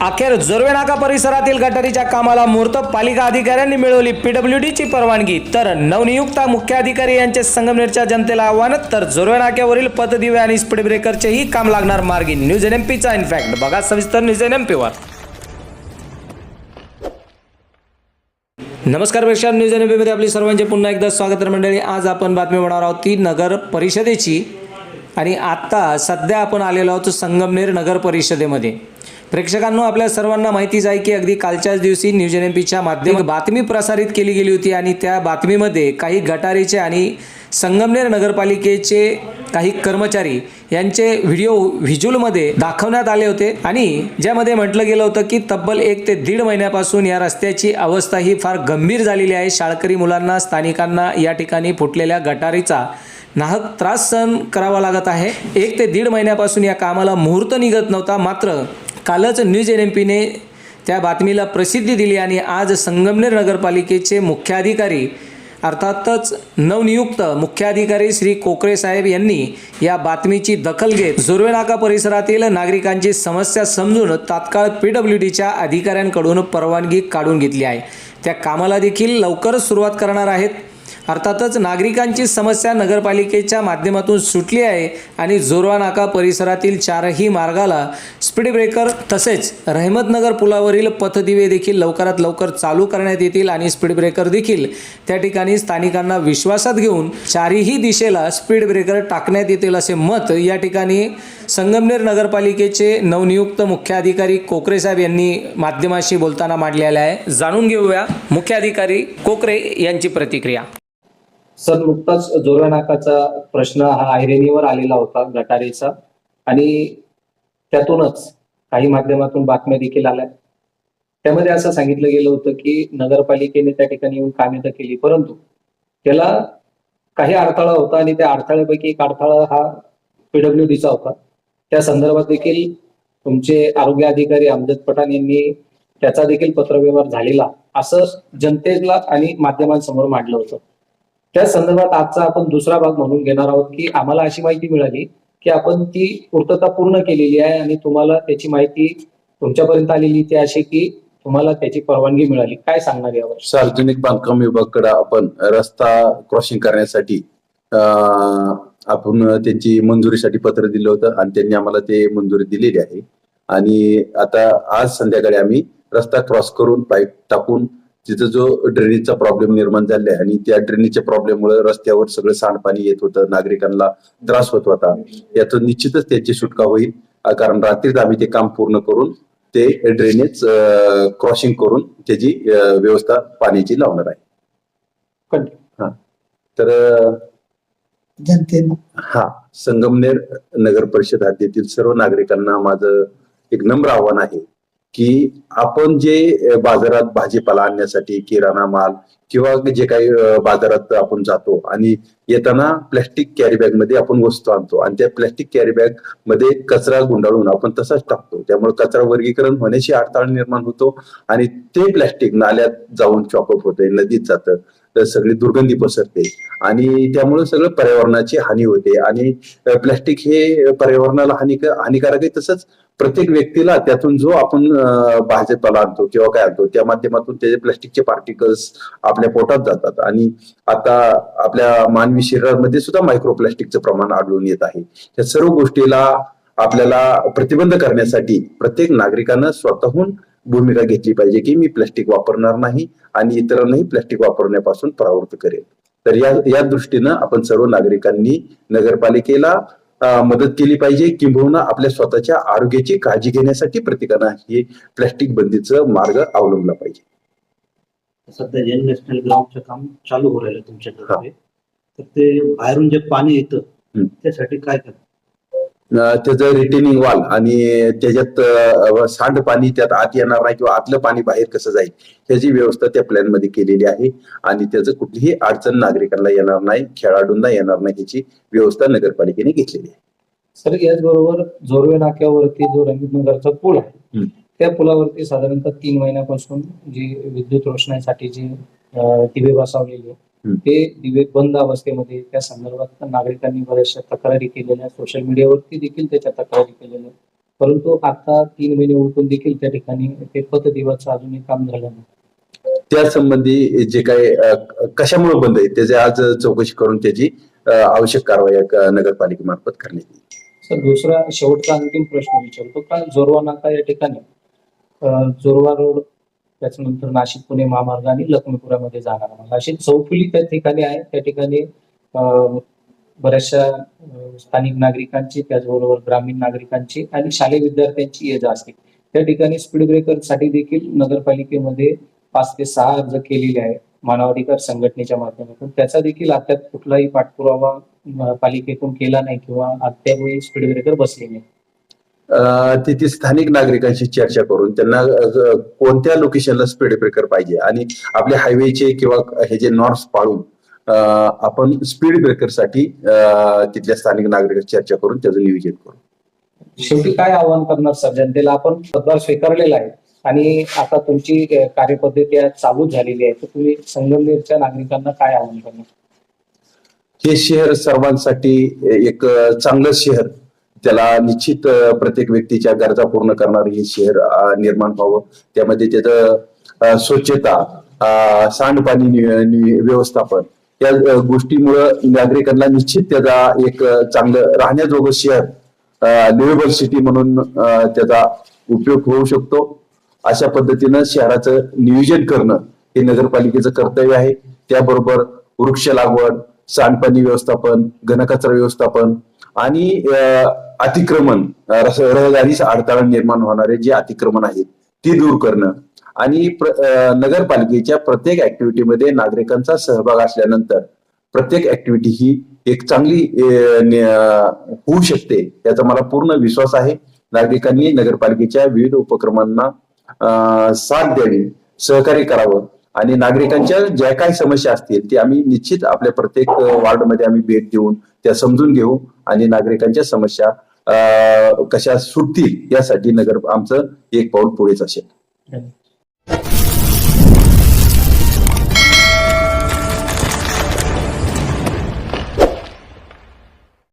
अखेर जोरवे नाका परिसरातील गटारीच्या कामाला मुहूर्त पालिका अधिकाऱ्यांनी मिळवली. पीडब्ल्यू ची परवानगी. तर नवनियुक्त मुख्याधिकारी यांचे संगमनेरच्या जनतेला आव्हान तर जोरवे नाक्यावरील पथदिवे आणि स्पीड ब्रेकरचेही काम लागणार मार्गी. न्यूज एन एम पीचा इनफॅक्ट बघा सविस्तर न्यूज एन एम पीवर नमस्कार प्रेक्षक न्यूज एनमध्ये आपली सर्वांचे पुन्हा एकदा स्वागत मंडळी. आज आपण बातमी होणार आहोत ती नगर परिषदेची. आणि आत्ता सध्या आपण आलेलो आहोत संगमनेर नगर परिषदेमध्ये. प्रेक्षकांनो आपल्या सर्वांना माहितीच आहे की अगदी कालच्याच दिवशी न्यूज एन एम पीच्या माध्यमात बातमी प्रसारित केली गेली होती आणि त्या बातमीमध्ये काही गटारीचे आणि संगमनेर नगरपालिकेचे काही कर्मचारी यांचे व्हिडिओ व्हिज्युअलमध्ये दाखवण्यात आले होते आणि ज्यामध्ये म्हटलं गेलं होतं की तब्बल एक ते दीड महिन्यापासून या रस्त्याची अवस्था ही फार गंभीर झालेली आहे. शाळकरी मुलांना स्थानिकांना या ठिकाणी फुटलेल्या गटारीचा नाहक त्रास सहन करावा लागत आहे. एक ते दीड महिन्यापासून या कामाला मुहूर्त निघत नव्हता मात्र कालच न्यूज एन एम पीने त्या बातमीला प्रसिद्धी दिली आणि आज संगमनेर नगरपालिकेचे मुख्याधिकारी अर्थातच नवनियुक्त मुख्याधिकारी श्री कोकरे साहेब यांनी या बातमीची दखल घेत जोरवे नाका परिसरातील नागरिकांची समस्या समजून तात्काळ पी डब्ल्यू डीच्या अधिकाऱ्यांकडून परवानगी काढून घेतली आहे. त्या कामाला देखील लवकरच सुरुवात करणार आहेत. अर्थातच नागरिकांची समस्या नगरपालिकेच्या माध्यमातून सुटली आहे आणि जोरवा नाका परिसरातील चारही मार्गाला स्पीड ब्रेकर तसेच रहमतनगर पुलावरील पथदिवे देखील लवकरात लवकर चालू करण्यात येतील आणि स्पीड ब्रेकर देखील त्या ठिकाणी स्थानिकांना विश्वासात घेऊन चारही दिशेला स्पीड ब्रेकर टाकण्यात येतील असे मत या ठिकाणी संगमनेर नगरपालिकेचे नवनियुक्त मुख्याधिकारी कोकरे साहेब यांनी माध्यमाशी बोलताना मांडलेले आहे. जाणून घेऊया मुख्याधिकारी कोकरे यांची प्रतिक्रिया. सर नुकताच जोरा नाकाचा प्रश्न हा ऐरणीवर आलेला होता गटारीचा. आणि त्यातूनच काही माध्यमातून बातम्या देखील आल्या. त्यामध्ये असं सांगितलं गेलं होतं की नगरपालिकेने त्या ठिकाणी येऊन कामे तर केली परंतु त्याला काही अडथळा होता आणि त्या अडथळ्यापैकी एक अडथळा हा पीडब्ल्यू डीचा होता. त्या संदर्भात देखील तुमचे आरोग्य अधिकारी अमजद पठाण यांनी त्याचा देखील पत्रव्यवहार झालेला असं जनतेला आणि माध्यमांसमोर मांडलं होतं. त्या संदर्भात आजचा आपण दुसरा भाग म्हणून घेणार आहोत की आम्हाला अशी माहिती मिळाली की आपण ती पूर्तता पूर्ण केलेली आहे आणि तुम्हाला त्याची माहिती तुमच्यापर्यंत आलेली ती अशी की तुम्हाला त्याची परवानगी मिळाली. काय सांगणार यावर? सार्वजनिक बांधकाम विभागाकडे आपण रस्ता क्रॉसिंग करण्यासाठी आपण त्यांची मंजुरीसाठी पत्र दिलं होतं आणि त्यांनी आम्हाला ते मंजुरी दिलेली आहे. आणि आता आज संध्याकाळी आम्ही रस्ता क्रॉस करून पाईप टाकून तिथं जो ड्रेनेजचा प्रॉब्लेम निर्माण झाला आहे आणि त्या ड्रेनेजच्या प्रॉब्लेममुळे रस्त्यावर सगळं सांडपाणी येत होतं नागरिकांना त्रास होत होता. यातून निश्चितच त्याची सुटका होईल कारण रात्रीच आम्ही ते काम पूर्ण करून ते ड्रेनेज क्रॉसिंग करून त्याची व्यवस्था पाण्याची लावणार आहे. Continue. तर जनतेनं. हा. संगमनेर नगर परिषद हद्दीतील सर्व नागरिकांना माझं एक नम्र आव्हान आहे. की आपण जे बाजारात भाजीपाला आणण्यासाठी किराणा माल किंवा जे काही बाजारात आपण जातो आणि येताना प्लॅस्टिक कॅरी बॅगमध्ये आपण वस्तू आणतो आणि त्या प्लॅस्टिक कॅरी बॅगमध्ये कचरा गुंडाळून आपण तसाच टाकतो. त्यामुळे कचरा वर्गीकरण होण्याची अडथळा निर्माण होतो आणि ते प्लॅस्टिक नाल्यात जाऊन चॉकअप होते नदीत जातं. तर सगळी दुर्गंधी पसरते. आणि त्यामुळे सगळं पर्यावरणाची हानी होते. आणि प्लॅस्टिक हे पर्यावरणाला हानिक हानिकारक आहे. तसंच प्रत्येक व्यक्तीला त्यातून जो आपण अं, आणतो किंवा काय आणतो त्या माध्यमातून त्याचे प्लॅस्टिकचे पार्टिकल्स आपल्या पोटात जातात. आणि आता आपल्या मानवी शरीरामध्ये सुद्धा मायक्रो मायक्रोप्लास्टिकचं प्रमाण आढळून येत आहे. या सर्व गोष्टीला आपल्याला प्रतिबंध करण्यासाठी प्रत्येक नागरिकानं स्वतःहून भूमिका घेतली पाहिजे की मी प्लॅस्टिक वापरणार नाही आणि इतरांनाही प्लॅस्टिक वापरण्यापासून परावृत्त करेल तर या या दृष्टीनं आपण सर्व नागरिकांनी नगरपालिकेला मदत केली पाहिजे. किंबहुना आपल्या स्वतःच्या आरोग्याची काळजी घेण्यासाठी प्रत्येकानं हे प्लॅस्टिक बंदीचं मार्ग अवलंबला पाहिजे. सध्या जे नॅशनल ग्राउंडचं काम चालू हो राहिलं तुमच्याकडे. तर ते बाहेरून जे पाणी येतं. त्यासाठी काय करतात? त्याचं रिटेनिंग वॉल आणि त्याच्यात अं, सांडपाणी त्यात आत येणार नाही किंवा आतलं पाणी बाहेर कसं जाईल त्याची व्यवस्था त्या प्लॅनमध्ये केलेली आहे आणि त्याचं कुठलीही अडचण नागरिकांना येणार नाही खेळाडूंना येणार नाही याची व्यवस्था नगरपालिकेने घेतलेली आहे सर याचबरोबर जोरवे नाक्यावरती जो रंगीतनगरचा पूल आहे. त्या पुलावरती साधारणतः तीन महिन्यापासून जी विद्युत रोषणाईसाठी जी दिवे बसवलेली. ते दिवे बंद अवस्थेमध्ये त्या संदर्भात नागरिकांनी बऱ्याचशा तक्रारी केलेल्या सोशल मीडियावरती देखील त्याच्या तक्रारी केलेल्या. परंतु आता तीन महिने उलटून देखील त्या ठिकाणी ते पतदिवाचं अजूनही काम झालं नाही. त्या संबंधी जे काही कशामुळे बंद आहे? त्याचे आज चौकशी करून त्याची आवश्यक कारवाई नगरपालिकेमार्फत करण्यात येईल. सर दुसरा शेवटचा अंतिम प्रश्न विचारतो का? जोरवा नाका या ठिकाणी जोरवा रोड त्याच्यानंतर नाशिक पुणे महामार्ग आणि लक्ष्मीपुरामध्ये जाणार मार्ग अशी चौफुली त्या ठिकाणी आहे. त्या ठिकाणी बऱ्याचशा स्थानिक नागरिकांची त्याचबरोबर ग्रामीण नागरिकांची आणि शालेय विद्यार्थ्यांची ये जा असते. त्या ठिकाणी स्पीड ब्रेकरसाठी देखील नगरपालिकेमध्ये पाच ते सहा अर्ज केलेले आहे मानवाधिकार संघटनेच्या माध्यमातून. त्याचा देखील अद्याप कुठलाही पाठपुरावा पालिकेतून केला नाही किंवा अद्यापही स्पीड ब्रेकर बसले नाही तिथे स्थानिक नागरिकांशी चर्चा करून त्यांना कोणत्या लोकेशनला स्पीड ब्रेकर पाहिजे? आणि आपल्या हायवेचे किंवा हे जे नॉर्म्स पाळून आपण स्पीड ब्रेकरसाठी तिथल्या स्थानिक नागरिकांशी चर्चा करून त्याचं नियोजन करू. शेवटी काय आवाहन करणार सर? जनतेला आपण पदभार स्वीकारलेला आहे. आणि आता तुमची कार्यपद्धती चालू झालेली आहे. तर तुम्ही संगमनेरच्या नागरिकांना काय आवाहन करणार? हे शहर सर्वांसाठी एक चांगलं शहर. त्याला निश्चित प्रत्येक व्यक्तीच्या गरजा पूर्ण करणारं हे शहर निर्माण व्हावं. त्यामध्ये त्याचं स्वच्छता सांडपाणी व्यवस्थापन या गोष्टीमुळं नागरिकांना निश्चित त्याचा एक चांगलं राहण्याजोगं शहर लिव्हेबल सिटी म्हणून त्याचा उपयोग होऊ शकतो. अशा पद्धतीनं शहराचं नियोजन करणं हे नगरपालिकेचं कर्तव्य आहे. त्याबरोबर वृक्ष लागवड सांडपाणी व्यवस्थापन घनकचरा व्यवस्थापन आणि अतिक्रमण अ, रहदारीस अडथळा निर्माण होणारे जे अतिक्रमण आहेत ती दूर करणं. आणि प्र- नगरपालिकेच्या प्रत्येक ऍक्टिव्हिटीमध्ये नागरिकांचा सहभाग असल्यानंतर प्रत्येक ऍक्टिव्हिटी ही एक चांगली होऊ शकते याचा मला पूर्ण विश्वास आहे. नागरिकांनी नगरपालिकेच्या विविध उपक्रमांना साथ द्यावी सहकार्य करावं. आणि नागरिकांच्या ज्या काही समस्या असतील ते आम्ही निश्चित आपल्या प्रत्येक वार्डमध्ये आम्ही भेट देऊन त्या समजून घेऊ आणि नागरिकांच्या समस्या कशा सुटतील यासाठी नगर आमचं एक पाऊल पुढेच असेल.